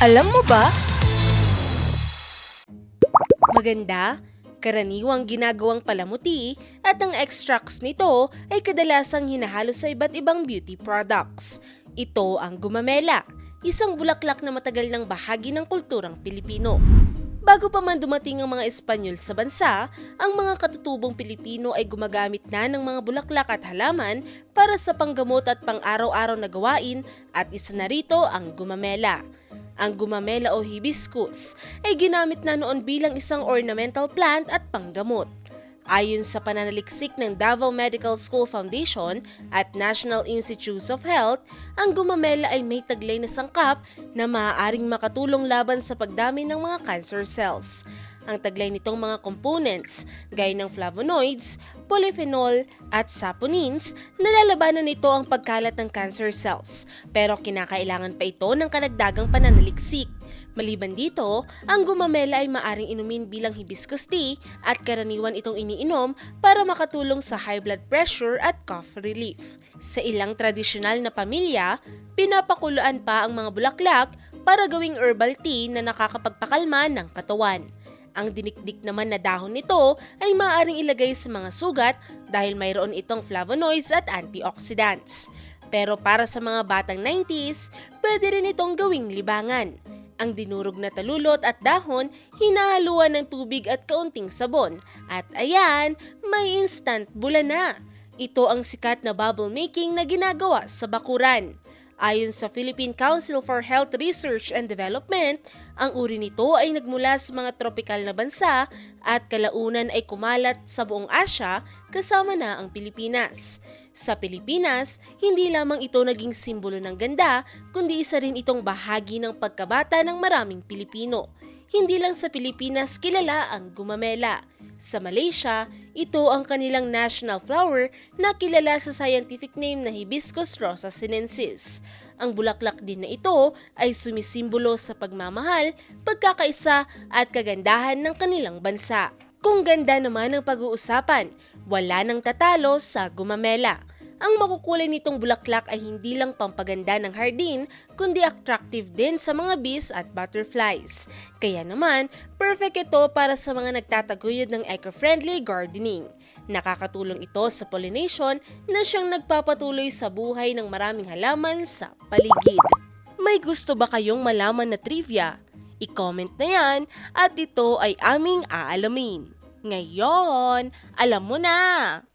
Alam mo ba? Maganda, karaniwang ginagawang palamuti at ang extracts nito ay kadalasang hinahalo sa iba't ibang beauty products. Ito ang gumamela, isang bulaklak na matagal ng bahagi ng kulturang Pilipino. Bago pa man dumating ang mga Espanyol sa bansa, ang mga katutubong Pilipino ay gumagamit na ng mga bulaklak at halaman para sa panggamot at pang-araw-araw na gawain at isa na rito ang gumamela. Ang gumamela o hibiscus ay ginamit na noon bilang isang ornamental plant at panggamot. Ayon sa pananaliksik ng Davao Medical School Foundation at National Institutes of Health, ang gumamela ay may taglay na sangkap na maaaring makatulong laban sa pagdami ng mga cancer cells. Ang taglay nitong mga components, gaya ng flavonoids, polyphenol at saponins, nalalabanan nito ang pagkalat ng cancer cells, pero kinakailangan pa ito ng kanagdagang pananaliksik. Maliban dito, ang gumamela ay maaring inumin bilang hibiscus tea at karaniwan itong iniinom para makatulong sa high blood pressure at cough relief. Sa ilang tradisyonal na pamilya, pinapakuluan pa ang mga bulaklak para gawing herbal tea na nakakapagpakalma ng katawan. Ang dinikdik naman na dahon nito ay maaaring ilagay sa mga sugat dahil mayroon itong flavonoids at antioxidants. Pero para sa mga batang 90s, pwede rin itong gawing libangan. Ang dinurog na talulot at dahon, hinahaluan ng tubig at kaunting sabon. At ayan, may instant bula na. Ito ang sikat na bubble making na ginagawa sa bakuran. Ayon sa Philippine Council for Health Research and Development, ang uri nito ay nagmula sa mga tropikal na bansa at kalaunan ay kumalat sa buong Asya kasama na ang Pilipinas. Sa Pilipinas, hindi lamang ito naging simbolo ng ganda, kundi isa rin itong bahagi ng pagkabata ng maraming Pilipino. Hindi lang sa Pilipinas kilala ang gumamela. Sa Malaysia, ito ang kanilang national flower na kilala sa scientific name na Hibiscus rosa sinensis. Ang bulaklak din na ito ay sumisimbolo sa pagmamahal, pagkakaisa at kagandahan ng kanilang bansa. Kung ganda naman ang pag-uusapan, wala nang tatalo sa gumamela. Ang makukulay nitong bulaklak ay hindi lang pampaganda ng hardin, kundi attractive din sa mga bees at butterflies. Kaya naman, perfect ito para sa mga nagtataguyod ng eco-friendly gardening. Nakakatulong ito sa pollination na siyang nagpapatuloy sa buhay ng maraming halaman sa paligid. May gusto ba kayong malaman na trivia? I-comment na yan at ito ay aming aalamin. Ngayon, alam mo na!